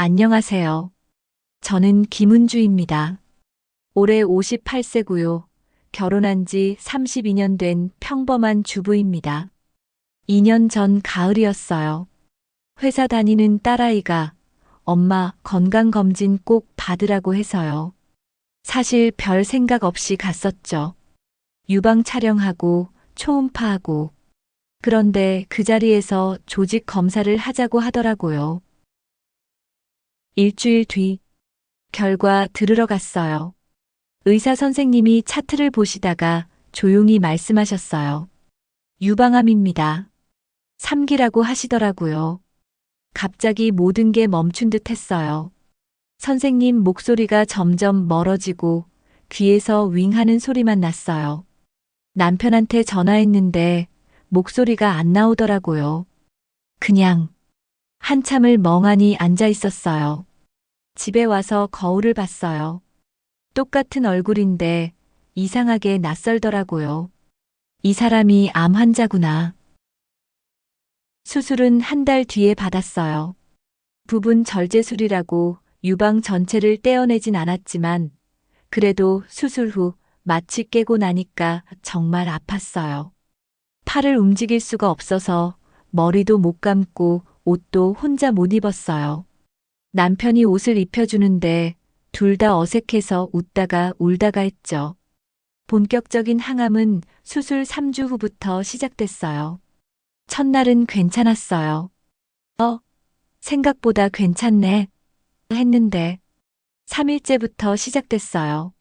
안녕하세요. 저는 김은주입니다. 올해 58세고요. 결혼한 지 32년 된 평범한 주부입니다. 2년 전 가을이었어요. 회사 다니는 딸아이가 엄마 건강검진 꼭 받으라고 해서요. 사실 별 생각 없이 갔었죠. 유방 촬영하고 초음파하고. 그런데 그 자리에서 조직 검사를 하자고 하더라고요. 일주일 뒤 결과 들으러 갔어요. 의사 선생님이 차트를 보시다가 조용히 말씀하셨어요. 유방암입니다. 3기라고 하시더라고요. 갑자기 모든 게 멈춘 듯 했어요. 선생님 목소리가 점점 멀어지고 귀에서 윙 하는 소리만 났어요. 남편한테 전화했는데 목소리가 안 나오더라고요. 그냥 한참을 멍하니 앉아 있었어요. 집에 와서 거울을 봤어요. 똑같은 얼굴인데 이상하게 낯설더라고요. 이 사람이 암 환자구나. 수술은 한 달 뒤에 받았어요. 부분 절제술이라고 유방 전체를 떼어내진 않았지만 그래도 수술 후 마취 깨고 나니까 정말 아팠어요. 팔을 움직일 수가 없어서 머리도 못 감고 옷도 혼자 못 입었어요. 남편이 옷을 입혀주는데 둘 다 어색해서 웃다가 울다가 했죠. 본격적인 항암은 수술 3주 후부터 시작됐어요. 첫날은 괜찮았어요. 어, 생각보다 괜찮네. 했는데 3일째부터 시작됐어요.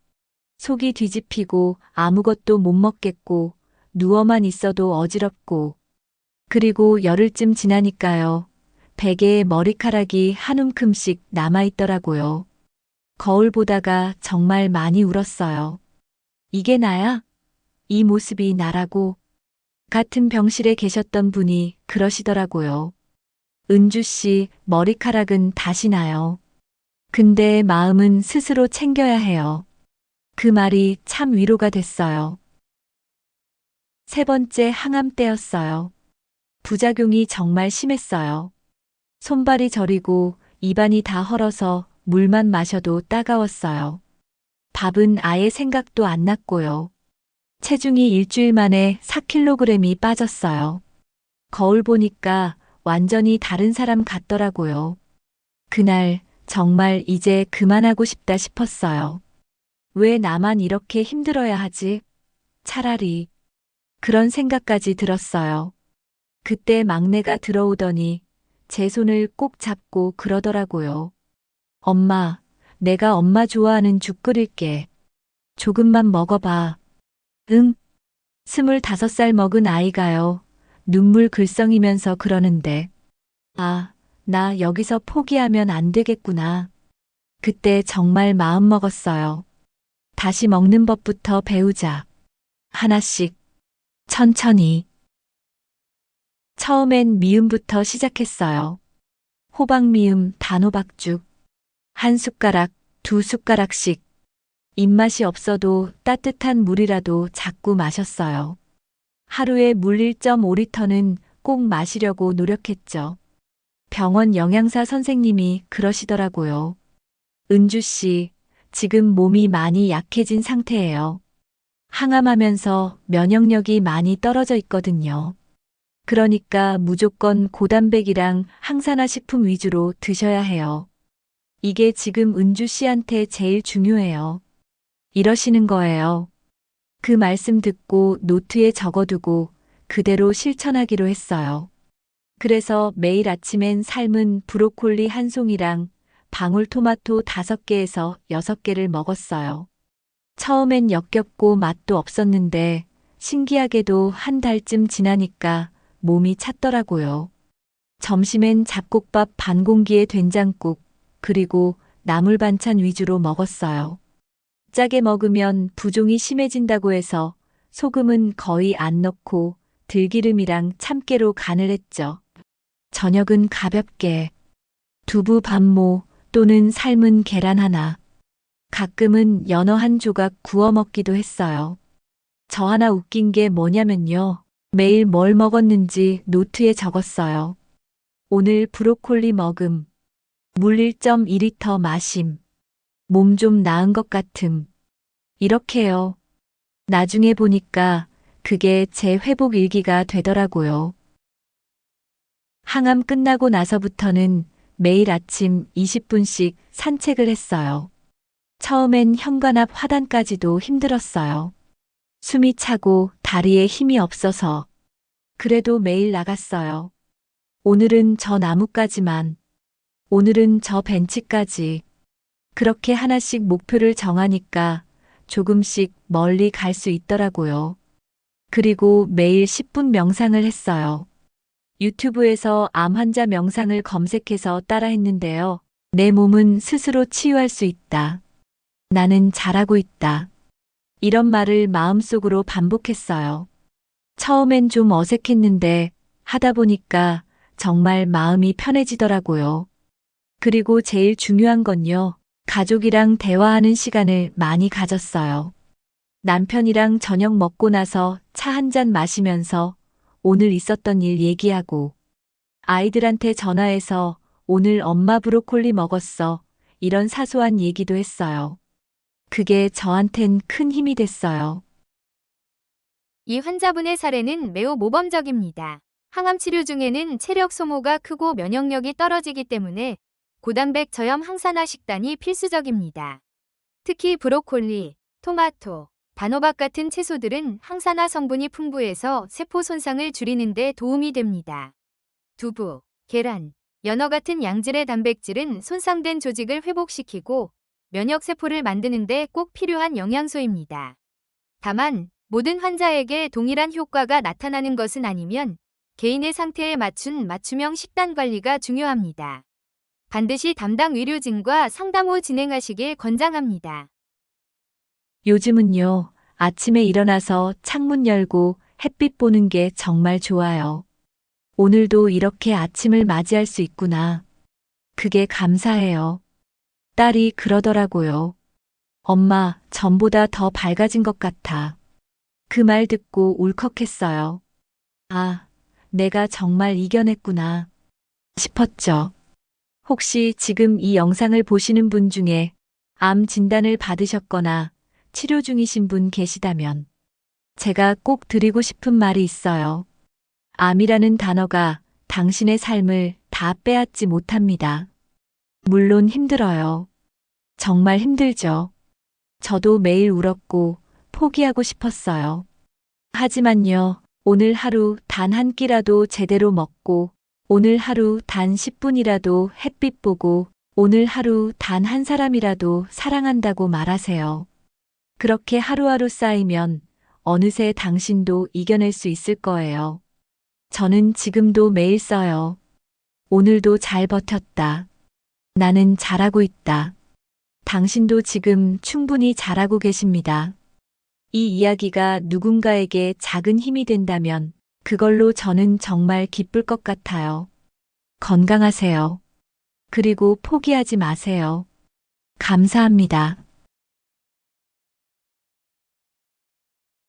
속이 뒤집히고 아무것도 못 먹겠고 누워만 있어도 어지럽고 그리고 열흘쯤 지나니까요. 베개에 머리카락이 한 움큼씩 남아있더라고요. 거울 보다가 정말 많이 울었어요. 이게 나야? 이 모습이 나라고? 같은 병실에 계셨던 분이 그러시더라고요. 은주 씨, 머리카락은 다시 나요. 근데 마음은 스스로 챙겨야 해요. 그 말이 참 위로가 됐어요. 세 번째 항암 때였어요. 부작용이 정말 심했어요. 손발이 저리고 입안이 다 헐어서 물만 마셔도 따가웠어요. 밥은 아예 생각도 안 났고요. 체중이 일주일 만에 4kg이 빠졌어요. 거울 보니까 완전히 다른 사람 같더라고요. 그날 정말 이제 그만하고 싶다 싶었어요. 왜 나만 이렇게 힘들어야 하지? 차라리 그런 생각까지 들었어요. 그때 막내가 들어오더니 제 손을 꼭 잡고 그러더라고요. 엄마, 내가 엄마 좋아하는 죽 끓일게. 조금만 먹어봐. 응. 스물다섯 살 먹은 아이가요. 눈물 글썽이면서 그러는데. 아, 나 여기서 포기하면 안 되겠구나. 그때 정말 마음 먹었어요. 다시 먹는 법부터 배우자. 하나씩. 천천히. 처음엔 미음부터 시작했어요. 호박 미음, 단호박죽. 한 숟가락, 두 숟가락씩. 입맛이 없어도 따뜻한 물이라도 자꾸 마셨어요. 하루에 물 1.5리터는 꼭 마시려고 노력했죠. 병원 영양사 선생님이 그러시더라고요. 은주 씨, 지금 몸이 많이 약해진 상태예요. 항암하면서 면역력이 많이 떨어져 있거든요. 그러니까 무조건 고단백이랑 항산화 식품 위주로 드셔야 해요. 이게 지금 은주 씨한테 제일 중요해요. 이러시는 거예요. 그 말씀 듣고 노트에 적어두고 그대로 실천하기로 했어요. 그래서 매일 아침엔 삶은 브로콜리 한 송이랑 방울토마토 다섯 개에서 여섯 개를 먹었어요. 처음엔 역겹고 맛도 없었는데 신기하게도 한 달쯤 지나니까 몸이 찼더라고요. 점심엔 잡곡밥 반 공기에 된장국, 그리고 나물 반찬 위주로 먹었어요. 짜게 먹으면 부종이 심해진다고 해서 소금은 거의 안 넣고 들기름이랑 참깨로 간을 했죠. 저녁은 가볍게 두부 반모 또는 삶은 계란 하나. 가끔은 연어 한 조각 구워 먹기도 했어요. 저 하나 웃긴 게 뭐냐면요. 매일 뭘 먹었는지 노트에 적었어요. 오늘 브로콜리 먹음. 물 1.2리터 마심. 몸 좀 나은 것 같음. 이렇게요. 나중에 보니까 그게 제 회복 일기가 되더라고요. 항암 끝나고 나서부터는 매일 아침 20분씩 산책을 했어요. 처음엔 현관 앞 화단까지도 힘들었어요. 숨이 차고 다리에 힘이 없어서. 그래도 매일 나갔어요. 오늘은 저 나무까지만. 오늘은 저 벤치까지. 그렇게 하나씩 목표를 정하니까 조금씩 멀리 갈 수 있더라고요. 그리고 매일 10분 명상을 했어요. 유튜브에서 암 환자 명상을 검색해서 따라 했는데요. 내 몸은 스스로 치유할 수 있다. 나는 잘하고 있다. 이런 말을 마음속으로 반복했어요. 처음엔 좀 어색했는데 하다 보니까 정말 마음이 편해지더라고요. 그리고 제일 중요한 건요. 가족이랑 대화하는 시간을 많이 가졌어요. 남편이랑 저녁 먹고 나서 차 한 잔 마시면서 오늘 있었던 일 얘기하고 아이들한테 전화해서 오늘 엄마 브로콜리 먹었어. 이런 사소한 얘기도 했어요. 그게 저한텐 큰 힘이 됐어요. 이 환자분의 사례는 매우 모범적입니다. 항암 치료 중에는 체력 소모가 크고 면역력이 떨어지기 때문에 고단백 저염 항산화 식단이 필수적입니다. 특히 브로콜리, 토마토, 단호박 같은 채소들은 항산화 성분이 풍부해서 세포 손상을 줄이는 데 도움이 됩니다. 두부, 계란, 연어 같은 양질의 단백질은 손상된 조직을 회복시키고 면역 세포를 만드는 데 꼭 필요한 영양소입니다. 다만 모든 환자에게 동일한 효과가 나타나는 것은 아니면 개인의 상태에 맞춘 맞춤형 식단 관리가 중요합니다. 반드시 담당 의료진과 상담 후 진행하시길 권장합니다. 요즘은요, 아침에 일어나서 창문 열고 햇빛 보는 게 정말 좋아요. 오늘도 이렇게 아침을 맞이할 수 있구나. 그게 감사해요. 딸이 그러더라고요. 엄마, 전보다 더 밝아진 것 같아. 그 말 듣고 울컥했어요. 아, 내가 정말 이겨냈구나. 싶었죠. 혹시 지금 이 영상을 보시는 분 중에 암 진단을 받으셨거나 치료 중이신 분 계시다면 제가 꼭 드리고 싶은 말이 있어요. 암이라는 단어가 당신의 삶을 다 빼앗지 못합니다. 물론 힘들어요. 정말 힘들죠. 저도 매일 울었고 포기하고 싶었어요. 하지만요, 오늘 하루 단 한 끼라도 제대로 먹고, 오늘 하루 단 10분이라도 햇빛 보고, 오늘 하루 단 한 사람이라도 사랑한다고 말하세요. 그렇게 하루하루 쌓이면 어느새 당신도 이겨낼 수 있을 거예요. 저는 지금도 매일 써요. 오늘도 잘 버텼다. 나는 잘하고 있다. 당신도 지금 충분히 잘하고 계십니다. 이 이야기가 누군가에게 작은 힘이 된다면 그걸로 저는 정말 기쁠 것 같아요. 건강하세요. 그리고 포기하지 마세요. 감사합니다.